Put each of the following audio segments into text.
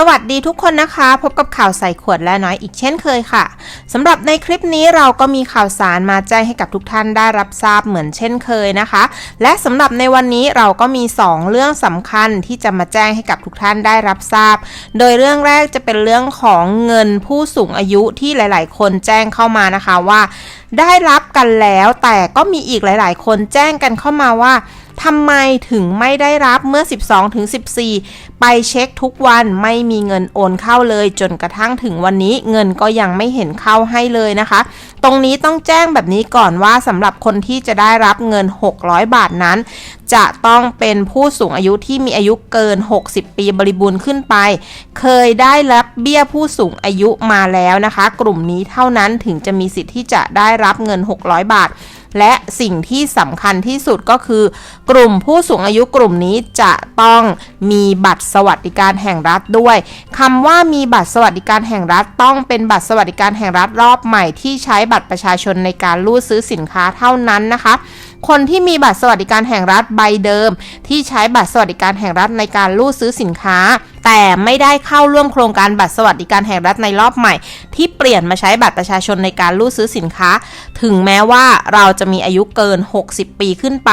สวัสดีทุกคนนะคะ พบกับข่าวใส่ขวดและน้อยอีกเช่นเคยค่ะสำหรับในคลิปนี้เราก็มีข่าวสารมาแจ้งให้กับทุกท่านได้รับทราบเหมือนเช่นเคยนะคะ และสำหรับในวันนี้เราก็มี 2 เรื่องสำคัญที่จะมาแจ้งให้กับทุกท่านได้รับทราบ โดยเรื่องแรกจะเป็นเรื่องของเงินผู้สูงอายุที่หลาย ๆ คนแจ้งเข้ามานะคะว่า ได้รับกันแล้วแต่ก็มีอีกหลาย ๆ คนแจ้งกันเข้ามาว่า ทำไมถึงไม่ได้รับเมื่อ 12ถึง14 ไปเช็คทุกวันไม่มีเงินโอนเข้าเลย จนกระทั่งถึงวันนี้เงินก็ยังไม่เห็นเข้าให้เลยนะคะ ตรงนี้ต้องแจ้งแบบนี้ก่อนว่าสำหรับคนที่จะได้รับเงิน 600 บาทนั้น จะต้องเป็นผู้สูงอายุที่มีอายุเกิน 60 ปีบริบูรณ์ขึ้นไป เคยได้รับเบี้ยผู้สูงอายุมาแล้วนะคะ กลุ่มนี้เท่านั้นถึงจะมีสิทธิ์ที่จะได้รับเงิน 600 บาท และสิ่งที่สำคัญที่สุดก็คือ กลุ่มผู้สูงอายุกลุ่มนี้จะต้องมีบัตรสวัสดิการแห่งรัฐด้วยคำว่ามีบัตรสวัสดิการแห่งรัฐต้องเป็นบัตรสวัสดิการแห่งรัฐรอบใหม่ที่ใช้บัตรประชาชนในการรูดซื้อสินค้าเท่านั้นนะคะคนที่มีบัตรสวัสดิการแห่งรัฐใบเดิม ที่ใช้บัตรสวัสดิการแห่งรัฐในการรูดซื้อสินค้า แต่ไม่ได้เข้าร่วมโครงการบัตรสวัสดิการแห่งรัฐในรอบใหม่ ที่เปลี่ยนมาใช้บัตรประชาชนในการรูดซื้อสินค้า ถึงแม้ว่าเราจะมีอายุเกิน 60 ปีขึ้นไป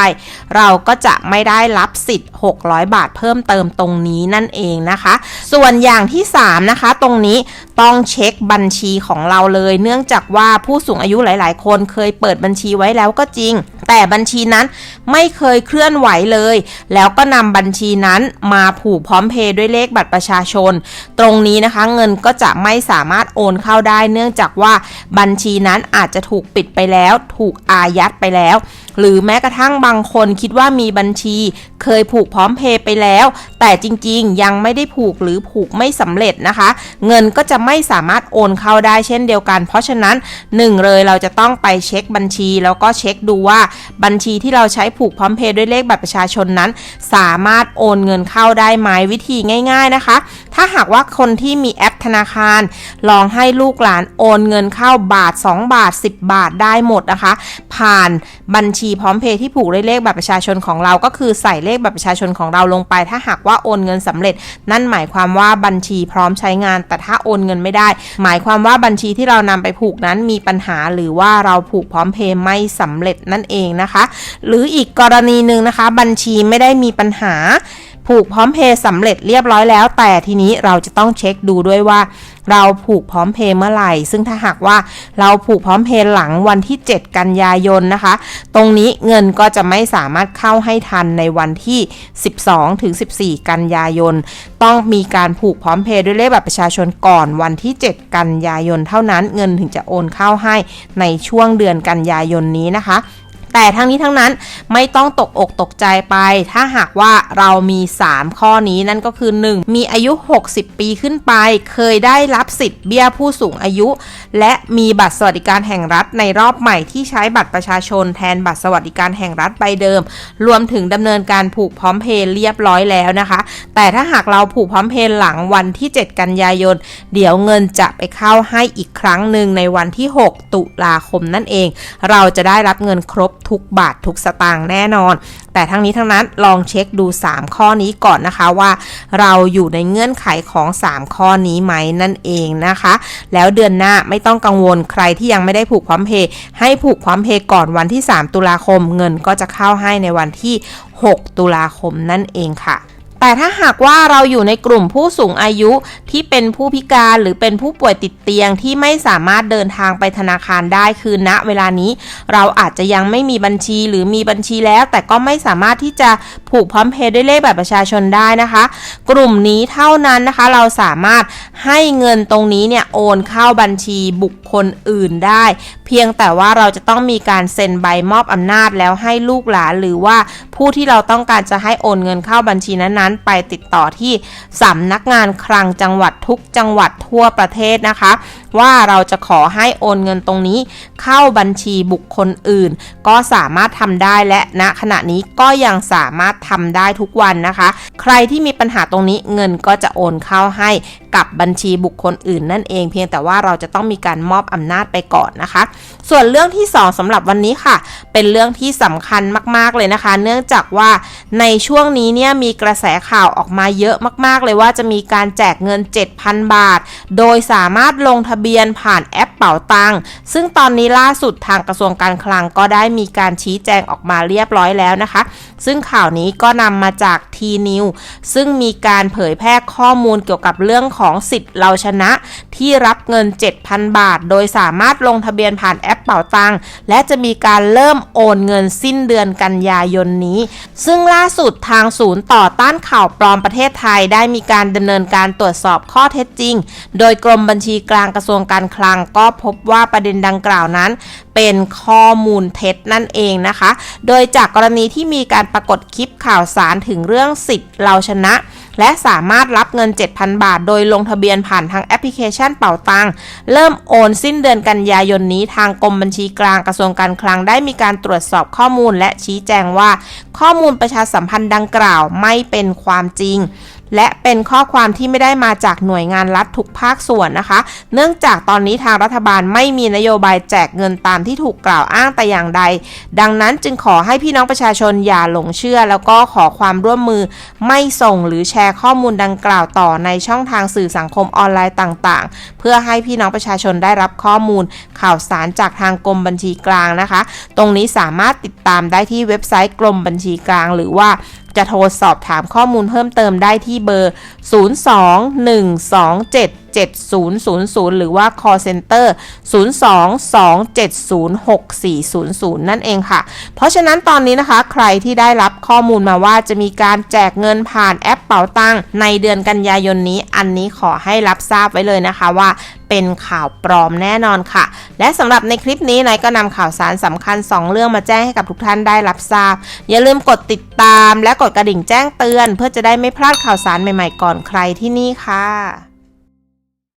เราก็จะไม่ได้รับสิทธิ์ 600 บาทเพิ่มเติมตรงนี้นั่นเองนะคะ ส่วนอย่างที่ 3 นะคะ ตรงนี้ต้องเช็คบัญชีของเราเลย เนื่องจากว่าผู้สูงอายุหลาย ๆ คนเคยเปิดบัญชีไว้แล้วก็จริง แต่บัญชีนั้นไม่เคยเคลื่อนไหวเลย แล้วก็นำบัญชีนั้นมาผูกพร้อมเพย์ด้วยเลขบัตรประชาชน ตรงนี้นะคะเงินก็จะไม่สามารถโอนเข้าได้ เนื่องจากว่าบัญชีนั้นอาจจะถูกปิดไปแล้ว ถูกอายัดไปแล้ว หรือแม้กระทั่งบางคนคิดว่ามีบัญชีเคยผูกพร้อมเพย์ไปแล้ว แต่จริงๆ ยังไม่ได้ผูกหรือผูกไม่สำเร็จนะคะ เงินก็จะไม่สามารถโอนเข้าได้เช่นเดียวกัน เพราะฉะนั้นหนึ่งเลยเราจะต้องไปเช็คบัญชี แล้วก็เช็คดูว่าบัญชีที่เราใช้ผูกพร้อมเพย์ด้วยเลขบัตรประชาชนนั้น สามารถโอนเงินเข้าได้ไหมวิธีง่ายๆนะคะ ถ้าหากว่าคนที่มีแอปธนาคาร ลองให้ลูกหลานโอนเงินเข้าบาท 2 บาท 10 บาทได้หมดนะคะ ผ่านบัญชีพร้อมเพย์ที่ผูกด้วยเลขบัตรประชาชนของเราก็คือใส่เลขบัตรประชาชนของเราลงไป ถ้าหากว่าโอนเงินสำเร็จ นั่นหมายความว่าบัญชีพร้อมใช้งาน แต่ถ้าโอนเงินไม่ได้ หมายความว่าบัญชีที่เรานำไปผูกนั้นมีปัญหาหรือว่าเราผูกพร้อมเพย์ไม่สำเร็จนั่นเองนะคะ หรืออีกกรณีหนึ่งนะคะ บัญชีไม่ได้มีปัญหา ผูกพร้อมเพย์สำเร็จเรียบร้อยแล้ว แต่ทีนี้เราจะต้องเช็คดูด้วยว่า เราผูกพร้อมเพย์เมื่อไหร่ ซึ่งถ้าหากว่าเราผูกพร้อมเพย์หลังวันที่ 7 กันยายนนะคะ ตรงนี้เงินก็จะไม่สามารถเข้าให้ทันในวันที่ 12ถึง14 กันยายน ต้องมีการผูกพร้อมเพย์ด้วยเลขบัตรประชาชนก่อนวันที่ 7 กันยายน เท่านั้นเงินถึงจะโอนเข้าให้ในช่วงเดือนกันยายนนี้นะคะ แต่ทั้งนี้ทั้งนั้นไม่ต้องตกอกตกใจไป ถ้าหากว่าเรามี 3 ข้อนี้นั่นก็คือ 1. มีอายุ 60 ปีขึ้นไป เคยได้รับสิทธิ์เบี้ยผู้สูงอายุ และมีบัตรสวัสดิการแห่งรัฐในรอบใหม่ที่ใช้บัตรประชาชนแทนบัตรสวัสดิการแห่งรัฐใบเดิม รวมถึงดำเนินการผูกพร้อมเพย์เรียบร้อยแล้วนะคะ แต่ถ้าหากเราผูกพร้อมเพย์หลังวันที่ 7 กันยายน เดี๋ยวเงินจะไปเข้าให้อีกครั้งหนึ่งในวันที่ 6 ตุลาคมนั่นเอง เราจะได้รับเงินครบทุกบาททุกสตางค์แน่นอน แต่ทั้งนี้ทั้งนั้นลองเช็คดู 3 ข้อนี้ก่อนนะคะว่า เราอยู่ในเงื่อนไขของ 3 ข้อนี้ไหมนั่นเองนะคะ แล้วเดือนหน้าไม่ต้องกังวลใครที่ยังไม่ได้ผูกพร้อมเพย์ให้ผูกพร้อมเพย์ก่อนวันที่ 3 ตุลาคม เงินก็จะเข้าให้ในวันที่ 6 ตุลาคมนั่นเองค่ะ แต่ถ้าหากว่าเราอยู่ในกลุ่มผู้สูงอายุที่เป็นผู้พิการหรือเป็นผู้ป่วยติดเตียงที่ไม่สามารถเดินทางไปธนาคารได้คือณเวลานี้ เราอาจจะยังไม่มีบัญชีหรือมีบัญชีแล้ว แต่ก็ไม่สามารถที่จะผูกพร้อมเพย์ด้วยเลขบัตรประชาชนได้นะคะ กลุ่มนี้เท่านั้นนะคะ เราสามารถให้เงินตรงนี้เนี่ยโอนเข้าบัญชีบุคคลอื่นได้ เพียงแต่ว่าเราจะต้องมีการเซ็นใบมอบอำนาจแล้วให้ลูกหลานหรือว่าผู้ที่เราต้องการจะให้โอนเงินเข้าบัญชีนั้นๆ ไปติดต่อที่สำนักงานคลังจังหวัดทุกจังหวัดทั่วประเทศนะคะ ว่าเราจะขอให้โอนเงินตรงนี้ เข้าบัญชีบุคคลอื่น ก็สามารถทำได้และณขณะนี้ก็ยังสามารถทำได้ทุกวันนะคะ ใครที่มีปัญหาตรงนี้เงินก็จะโอนเข้าให้กับบัญชีบุคคลอื่นนั่นเอง เพียงแต่ว่าเราจะต้องมีการมอบอำนาจไปก่อนนะคะ ส่วนเรื่องที่ 2สำหรับวันนี้ค่ะ เป็นเรื่องที่สำคัญมาก ๆ เลยนะคะ เนื่องจากว่าในช่วงนี้เนี่ยมีกระแสข่าวออกมาเยอะมาก ๆ เลยว่าจะมีการแจกเงิน 7,000 บาท โดยสามารถลงทะเบียนเบียนผ่านแอปเป๋าตังค์ซึ่งตอนนี้ล่าสุดทางกระทรวงการคลังก็ได้มีการชี้แจงออกมาเรียบร้อยแล้วนะคะ ซึ่งข่าวนี้ก็นำมาจากทีนิวซึ่งมีการเผยแพร่ข้อมูลเกี่ยวกับเรื่องของสิทธิ์เราชนะ ที่รับเงิน 7,000 บาท โดยสามารถลงทะเบียนผ่านแอปเป๋าตังค์และจะมีการเริ่มโอนเงินสิ้นเดือนกันยายนนี้ ซึ่งล่าสุดทางศูนย์ต่อต้านข่าวปลอมประเทศไทยได้มีการดำเนินการตรวจสอบข้อเท็จจริง โดยกรมบัญชีกลางกระทรวงวงการคลังก็พบว่าประเด็นดังกล่าวนั้น เป็นข้อมูลเท็จนั่นเองนะคะ โดยจากกรณีที่มีการปรากฏคลิปข่าวสารถึงเรื่องสิทธิ์เราชนะ และสามารถรับเงิน 7,000 บาท โดยลงทะเบียนผ่านทางแอปพลิเคชันเป่าตัง เริ่มโอนสิ้นเดือนกันยายนนี้ทางกรมบัญชีกลางกระทรวงการคลังได้มีการตรวจสอบข้อมูลและชี้แจงว่า ข้อมูลประชาสัมพันธ์ดังกล่าวไม่เป็นความจริง และเป็นข้อความที่ไม่ได้มาจากหน่วยงานรัฐทุกภาคส่วนนะคะ เนื่องจากตอนนี้ทางรัฐบาลไม่มีนโยบายแจกเงินตามที่ถูกกล่าวอ้างแต่อย่างใด ดังนั้นจึงขอให้พี่น้องประชาชนอย่าหลงเชื่อ แล้วก็ขอความร่วมมือไม่ส่งหรือแชร์ข้อมูลดังกล่าวต่อในช่องทางสื่อสังคมออนไลน์ต่างๆ เพื่อให้พี่น้องประชาชนได้รับข้อมูล ข่าวสารจากทางกรมบัญชีกลางนะคะ ตรงนี้สามารถติดตามได้ที่เว็บไซต์กรมบัญชีกลาง หรือว่า จะโทรสอบถามข้อมูลเพิ่มเติมได้ที่เบอร์ 02127 7000 หรือว่า call center 022706400 นั่นเองค่ะ เพราะฉะนั้นตอนนี้นะคะ ใครที่ได้รับข้อมูลมาว่าจะมีการแจกเงินผ่านแอปเป๋าตังในเดือนกันยายนนี้ อันนี้ขอให้รับทราบไว้เลยนะคะว่าเป็นข่าวปลอมแน่นอนค่ะ และสำหรับในคลิปนี้นายก็นำข่าวสารสำคัญ 2 เรื่องมาแจ้งให้กับทุกท่านได้รับทราบ อย่าลืมกดติดตามและกดกระดิ่งแจ้งเตือน เพื่อจะได้ไม่พลาดข่าวสารใหม่ๆก่อนใครที่นี่ค่ะ